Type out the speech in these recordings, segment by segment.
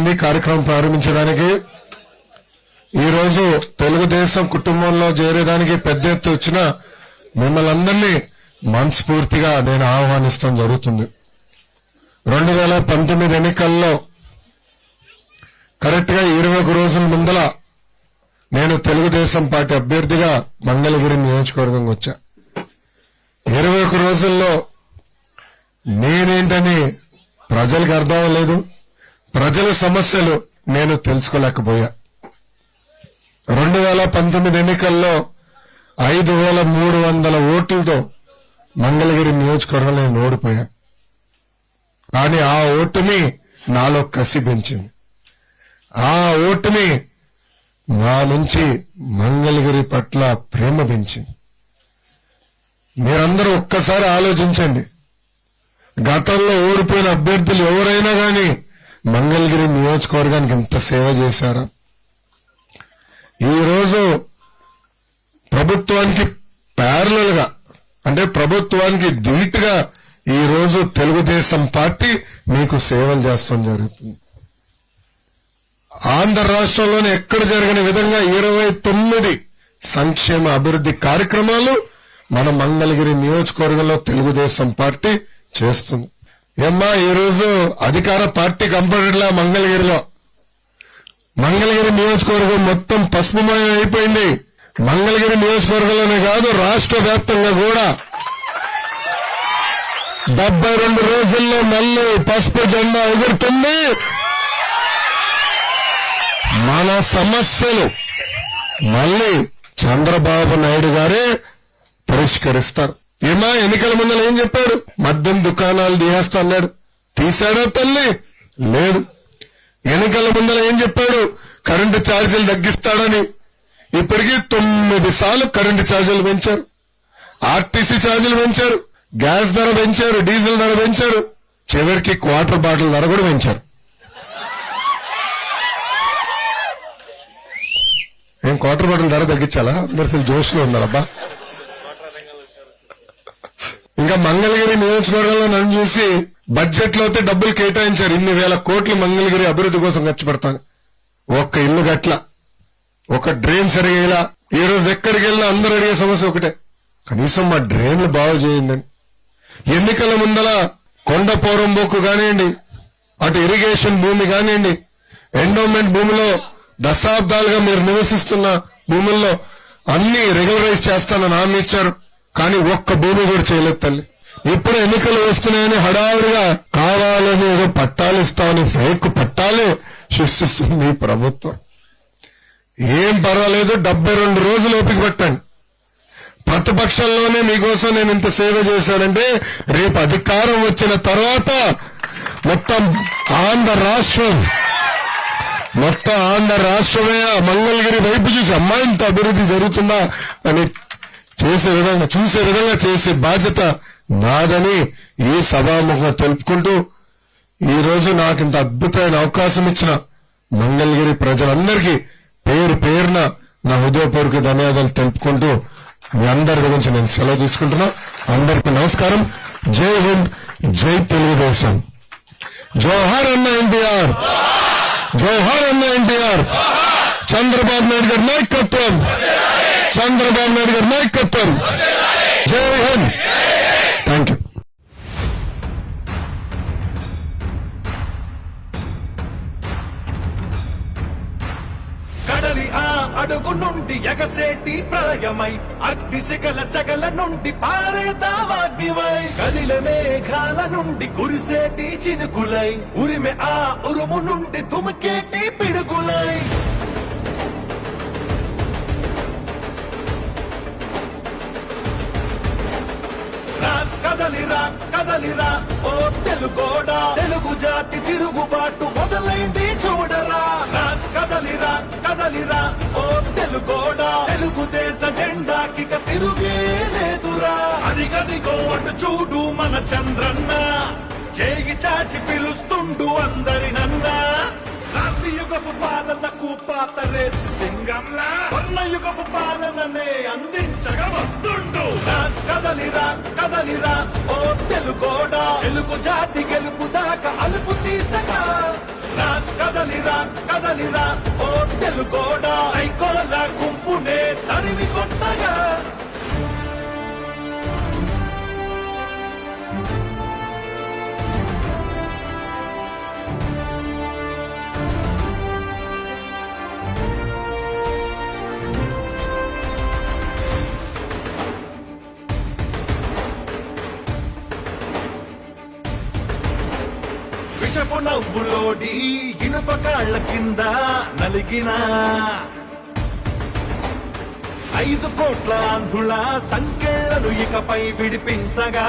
అయింది కార్యక్రమం ప్రారంభించడానికి. ఈరోజు తెలుగుదేశం కుటుంబంలో చేరేదానికి పెద్ద ఎత్తు వచ్చిన మిమ్మల్ని అందరినీ మనస్ఫూర్తిగా నేను ఆహ్వానిస్తాం జరుగుతుంది. రెండు వేల పంతొమ్మిది ఎన్నికల్లో కరెక్ట్గా ఇరవై ఒక రోజుల ముందల నేను తెలుగుదేశం పార్టీ అభ్యర్థిగా మంగళగిరి నియోజకవర్గం వచ్చా. ఇరవై ఒక రోజుల్లో నేనేంటని ప్రజలకు అర్థం లేదు ప్రజల సమస్యలు నేను తెలుసుకోలేకపోయా. రెండు వేల పంతొమ్మిది ఎన్నికల్లో ఐదు వేల మూడు వందల ఓట్లతో మంగళగిరి నియోజకవర్గంలో నేను ఓడిపోయాను కానీ ఆ ఓటుని నాలో కసి పెంచింది. ఆ ఓటుని నా నుంచి మంగళగిరి పట్ల ప్రేమ పెంచింది. మీరందరూ ఒక్కసారి ఆలోచించండి. గతంలో ఓడిపోయిన అభ్యర్థులు ఎవరైనా కానీ మంగళగిరి నియోజకవర్గానికి ఇంత సేవ చేశారా. ఈరోజు ప్రభుత్వానికి ప్యారలల్గా అంటే ప్రభుత్వానికి ధీటుగా ఈ రోజు తెలుగుదేశం పార్టీ మీకు సేవలు చేస్తాం జరుగుతుంది. ఆంధ్ర రాష్ట్రంలోనే ఎక్కడ జరగని విధంగా ఇరవై తొమ్మిది సంక్షేమ అభివృద్ధి కార్యక్రమాలు మన మంగళగిరి నియోజకవర్గంలో తెలుగుదేశం పార్టీ చేస్తుంది. ఏమ్మా ఈ రోజు అధికార పార్టీ కంపడట్లా మంగళగిరిలో. మంగళగిరి నియోజకవర్గం మొత్తం పశ్చిమయం అయిపోయింది. మంగళగిరి నియోజకవర్గంలోనే కాదు రాష్ట్ర వ్యాప్తంగా కూడా. డెబ్బై రెండు రోజుల్లో మళ్ళీ పసుపు జెండా ఎగురుతుంది. మన సమస్యలు మళ్ళీ చంద్రబాబు నాయుడు గారే పరిష్కరిస్తారు. ఏమా ఎన్నికల ముందర ఏం చెప్పాడు? మద్యం దుకాణాలు తీసేస్తా అన్నాడు. తీశాడా తల్లి? లేదు. ఎన్నికల ముందర ఏం చెప్పాడు? కరెంటు ఛార్జీలు తగ్గిస్తాడని. ఇప్పటికీ తొమ్మిది సార్లు కరెంటు ఛార్జీలు పెంచారు. ఆర్టీసీ ఛార్జీలు పెంచారు. గ్యాస్ ధర పెంచారు డీజిల్ ధర పెంచారు. చివరికి క్వార్టర్ బాటిల్ ధర కూడా పెంచారు. ఏం క్వార్టర్ బాటిల్ ధర తగ్గించాలా? అందరు ఫుల్ జోష్లో ఉన్నారబ్బా. ఇంకా మంగళగిరి నియోజకవర్గంలో నన్ను చూసి బడ్జెట్లో అయితే డబ్బులు కేటాయించారు. ఇన్ని వేల కోట్లు మంగళగిరి అభివృద్ధి కోసం ఖర్చు పెడతాను. ఒక్క ఇల్లు గట్ల ఒక డ్రైన్ సరిగేలా. ఈ రోజు ఎక్కడికి వెళ్ళినా అందరూ అడిగే సమస్య ఒకటే. కనీసం మా డ్రైన్లు బాగు చేయండి అని. ఎన్నికల ముందల కొండ పోరంబోకు కానివ్వండి అటు ఇరిగేషన్ భూమి కానివ్వండి ఎండోమెంట్ భూమిలో దశాబ్దాలుగా మీరు నివసిస్తున్న భూముల్లో అన్ని రెగ్యులరైజ్ చేస్తానని హామీ ఇచ్చారు. కానీ ఒక్క భూమి కూడా చేయలేదు తల్లి. ఇప్పుడు ఎన్నికలు వస్తున్నాయని హడావుడిగా కావాలని ఏదో పట్టాలు ఇస్తామని ఫేక్ పట్టాలే సృష్టిస్తుంది ప్రభుత్వం. ఏం పర్వాలేదు డెబ్బై రెండు రోజులు ఓపిక పట్టండి. ప్రతిపక్షంలోనే మీకోసం నేను ఇంత సేవ చేశానంటే రేపు అధికారం వచ్చిన తర్వాత మొత్తం ఆంధ్ర రాష్ట్రం మొత్తం ఆంధ్ర రాష్ట్రమే మంగళగిరి వైపు చూసి అమ్మా ఇంత అభివృద్ధి జరుగుతుందా అని చేసే విధంగా చూసే విధంగా చేసే బాధ్యత నాదని ఈ సభాముఖంగా తెలుపుకుంటూ ఈ రోజు నాకు ఇంత అద్భుతమైన అవకాశం ఇచ్చిన మంగళగిరి ప్రజలందరికీ పేరు పేరున నా హృదయపూర్వక ధన్యవాదాలు తెలుపుకుంటూ మీ అందరి గురించి నేను సెలవు తీసుకుంటున్నా. అందరికీ నమస్కారం. జై హింద్ జై తెలుగుదేశం. జోహార్ అన్న ఎన్టీఆర్. జోహార్ అన్న ఎన్టీఆర్. చంద్రబాబు నాయుడు గారి నాయకత్వం. చంద్రబాబు నాయుడు గారి నాయకత్వం. జై హింద్. థ్యాంక్ యూ కడలి ఆ అడుగు నుండి ఎగసేటి ప్రళయమై అగ్ని శిఖల సగల నుండి పారేతావాగ్నివై కదిల మేఘాల నుండి కురిసేటి చినుకులై ఉరిమె ఆ ఉరుము నుండి తుమకేటి పిడుగులై. కదలిరా ఓ తెలుగోడా తెలుగు జాతి తిరుగుబాటు మొదలైంది చూడరా. కదలిరా కదలిరా ఓ తెలుగోడా తెలుగుదేశ జెండాకిక తిరుగే లేదురా. అదిగదిగో అటు చూడు మన చంద్రన్న. చేయి చాచి పిలుస్తుండు అందరినన్నా కలియుగపు పాలనకు పాతరేసి సింగంలా. కొన్న యుగపు పాలననే అందించగ వస్తుండు. కదలిరా కదలిరా ఓ తెలుగోడా. తెలుగు జాతి గెలుపు దాకా అలుపు తీర్చగా కదలిరా కదలిరా ఓ తెలుగోడా. ఐకోలా గుంపు నవ్వులోడి ఇనుప కాళ్ళ కింద నలిగిన ఐదు కోట్ల అంధుల సంఖ్యలను ఇకపై విడిపించగా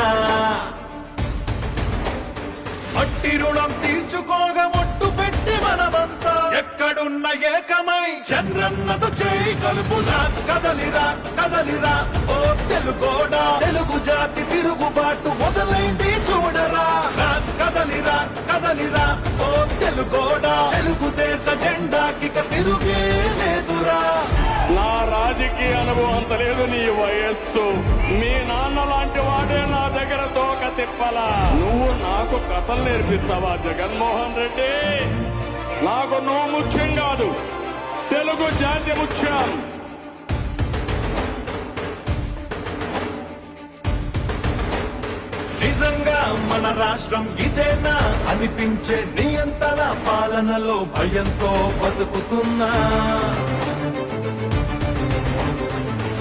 మట్టి రుణం తీర్చుకోగా ఒట్టు పెట్టి మనమంతా ఎక్కడున్న ఏకమై చంద్రన్నతో చేయి కలుపుదా కదలిరా కదలిరా. ఓ తెలుగోడా తెలుగు జాతి తిరుగుబాటు మొదలైంది చూడరా. కదలిరా కదలిరా ఓ తెలుగోడా తెలుగుదేశ జెండాకి తిరుగే లేదురా. నా రాజకీయ అనుభవం లేదు నీ వయస్సు. మీ నాన్న లాంటి వాడే నా దగ్గర తోక తిప్పలా. నువ్వు నాకు కథలు నేర్పిస్తావా జగన్మోహన్ రెడ్డి? నాకు నువ్వు ముఖ్యం కాదు. తెలుగు జాతి ముఖ్యం. నిజంగా మన రాష్ట్రం ఇదేనా? అనిపించే నియంతల పాలనలో భయంతో బతుకుతున్నా.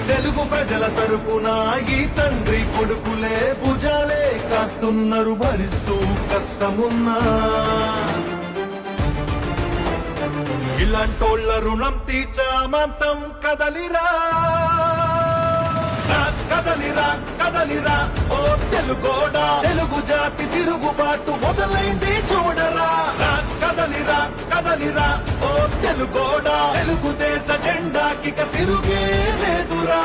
తెలుగు ప్రజల తరపున ఈ తండ్రి కొడుకులే భుజాలే కాస్తున్నారు భరిస్తూ కష్టమున్నా. ఇలాంటోళ్ళ రుణం తీర్చామంతం కదలిరా. కదలిరా కదలిరా ఓ తెలుగోడా తెలుగు జాతి తిరుగుబాటు మొదలైంది చూడరా. కదలిరా కదలిరా ఓ తెలుగోడా తెలుగుదేశ జెండాకి తిరుగే లేదురా.